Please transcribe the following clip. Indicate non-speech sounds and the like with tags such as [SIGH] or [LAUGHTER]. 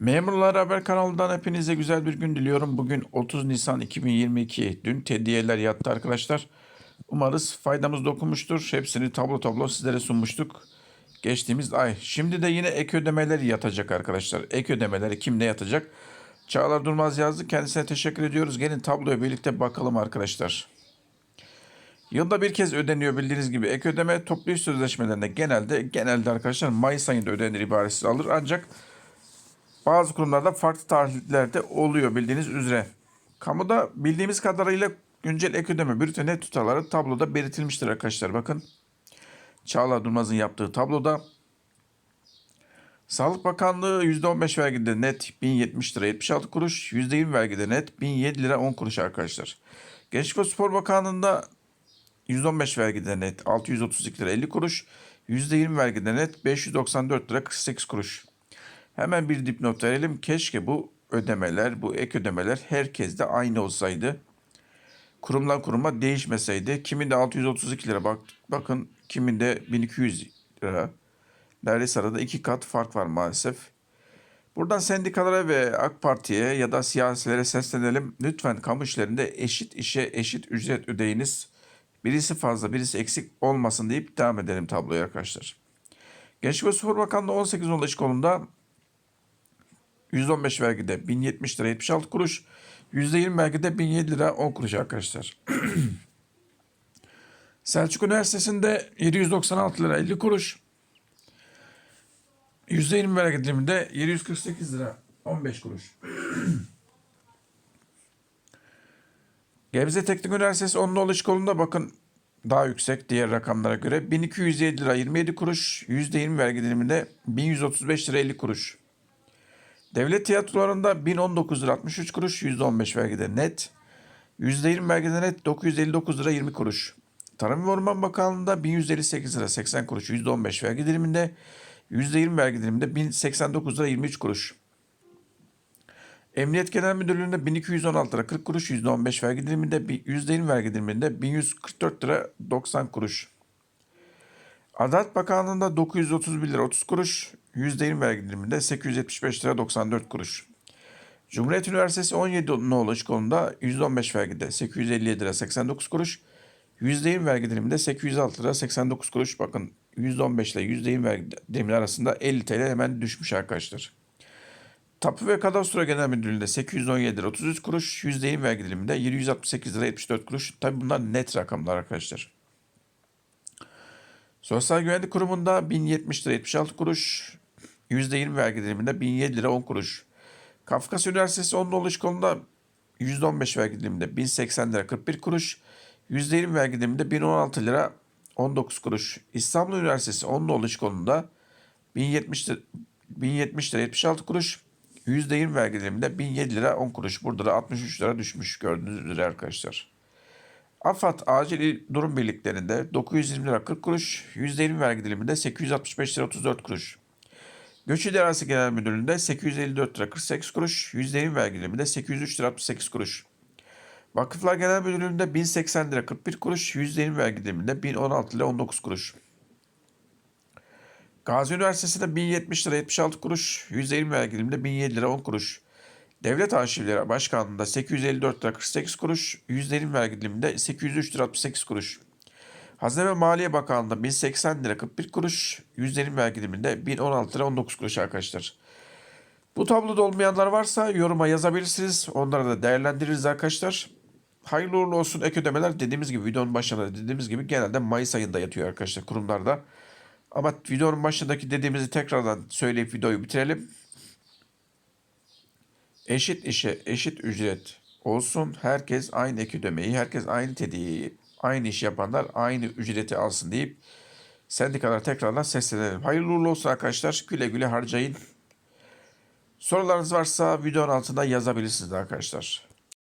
Memurlar Haber kanalından hepinize güzel bir gün diliyorum. Bugün 30 Nisan 2022. Dün tediyeler yattı arkadaşlar. Umarız faydamız dokunmuştur. Hepsini tablo tablo sizlere sunmuştuk. Geçtiğimiz ay. Şimdi de yine ek ödemeler yatacak arkadaşlar. Ek ödemeleri kimde yatacak? Çağlar Durmaz yazdı. Kendisine teşekkür ediyoruz. Gelin tabloya birlikte bakalım arkadaşlar. Yılda bir kez ödeniyor bildiğiniz gibi ek ödeme toplu iş sözleşmelerinde genelde genelde arkadaşlar Mayıs ayında ödenir ibaresi alır ancak bazı kurumlarda farklı tarihlerde oluyor bildiğiniz üzere. Kamuda bildiğimiz kadarıyla güncel ek ödeme net tutarları tabloda belirtilmiştir arkadaşlar. Bakın Çağla Durmaz'ın yaptığı tabloda Sağlık Bakanlığı %15 vergide net 1070 lira 76 kuruş, %20 vergide net 1007 lira 10 kuruş arkadaşlar. Gençlik ve Spor Bakanlığı'nda 115 vergide net 632 lira 50 kuruş, %20 vergide net 594 lira 48 kuruş. Hemen bir dipnot verelim. Keşke bu ödemeler, bu ek ödemeler herkeste aynı olsaydı. Kurumdan kuruma değişmeseydi. Kiminde 632 lira bak, bakın kiminde 1200 lira. Neredeyse arada iki kat fark var maalesef. Buradan sendikalara ve AK Parti'ye ya da siyasilere seslenelim. Lütfen kamu işlerinde eşit işe eşit ücret ödeyiniz. Birisi fazla birisi eksik olmasın deyip devam edelim tabloya arkadaşlar. Gençlik ve Spor Bakanlığı 18 Aralık kolumda %15 vergide 1070 lira 76 kuruş. %20 vergide 1007 lira 10 kuruş arkadaşlar. [CLEARS THROAT] Selçuk Üniversitesi'nde 796 lira 50 kuruş. %20 vergi diliminde 748 lira 15 kuruş. [CLEARS THROAT] Gebze Teknik Üniversitesi Onluoğlu İş Kolu'nda bakın daha yüksek diğer rakamlara göre 1207 lira 27 kuruş %20 vergi diliminde 1135 lira 50 kuruş. Devlet tiyatrolarında 1019 lira 63 kuruş, %15 vergide net. %20 vergide net 959 lira 20 kuruş. Tarım ve Orman Bakanlığı'nda 1158 lira 80 kuruş, %15 vergi diliminde. %20 vergi diliminde 1089 lira 23 kuruş. Emniyet Genel Müdürlüğü'nde 1216 lira 40 kuruş, %15 vergi diliminde, %20 vergi diliminde 1144 lira 90 kuruş. Adalet Bakanlığı'nda 931 lira 30 kuruş, %20 vergi diliminde 875 lira 94 kuruş. Cumhuriyet Üniversitesi 17 nolu iş kolunda %15 vergide 857 lira 89 kuruş, %20 vergi diliminde 806 lira 89 kuruş. Bakın %15 ile %20 vergi dilimi arasında 50 TL hemen düşmüş arkadaşlar. Tapu ve Kadastro Genel Müdürlüğü'nde 817 lira 33 kuruş, %20 vergi diliminde 768 lira 74 kuruş. Tabi bunlar net rakamlar arkadaşlar. Sosyal Güvenlik Kurumu'nda 1070 lira 76 kuruş, %20 vergi diliminde 1007 lira 10 kuruş. Kafkas Üniversitesi 10 dolu iş kolunda %15 vergi diliminde 1080 lira 41 kuruş, %20 vergi diliminde 1016 lira 19 kuruş. İstanbul Üniversitesi 10 dolu iş kolunda 1070 lira, 1070 lira 76 kuruş, %20 vergi diliminde 1007 lira 10 kuruş. Burada da 63 lira düşmüş gördüğünüz üzere arkadaşlar. AFAD acil durum birliklerinde 920 lira 40 kuruş, %20 vergi diliminde 865 lira 34 kuruş. Göç İdaresi Genel Müdürlüğü'nde 854 lira 48 kuruş, %20 vergi diliminde 803 lira 68 kuruş. Vakıflar Genel Müdürlüğü'nde 1080 lira 41 kuruş, %20 vergi diliminde 1016 lira 19 kuruş. Gazi Üniversitesi'nde 1070 lira 76 kuruş, %20 vergi diliminde 1007 lira 10 kuruş. Devlet Arşivleri Başkanlığı'nda 854 lira 48 kuruş, %20 vergi diliminde 803 lira 68 kuruş. Hazine ve Maliye Bakanlığı'nda 1080 lira 41 kuruş, %20 vergi diliminde 1016 lira 19 kuruş arkadaşlar. Bu tabloda olmayanlar varsa yoruma yazabilirsiniz. Onları da değerlendiririz arkadaşlar. Hayırlı uğurlu olsun ek ödemeler dediğimiz gibi videonun başında dediğimiz gibi genelde Mayıs ayında yatıyor arkadaşlar kurumlarda. Ama videonun başındaki dediğimizi tekrardan söyleyip videoyu bitirelim. Eşit işe eşit ücret olsun. Herkes aynı ek ödemeyi, herkes aynı tediyi, aynı iş yapanlar aynı ücreti alsın deyip sendikalara tekrardan seslenelim. Hayırlı uğurlu olsun arkadaşlar. Güle güle harcayın. Sorularınız varsa videonun altında yazabilirsiniz arkadaşlar.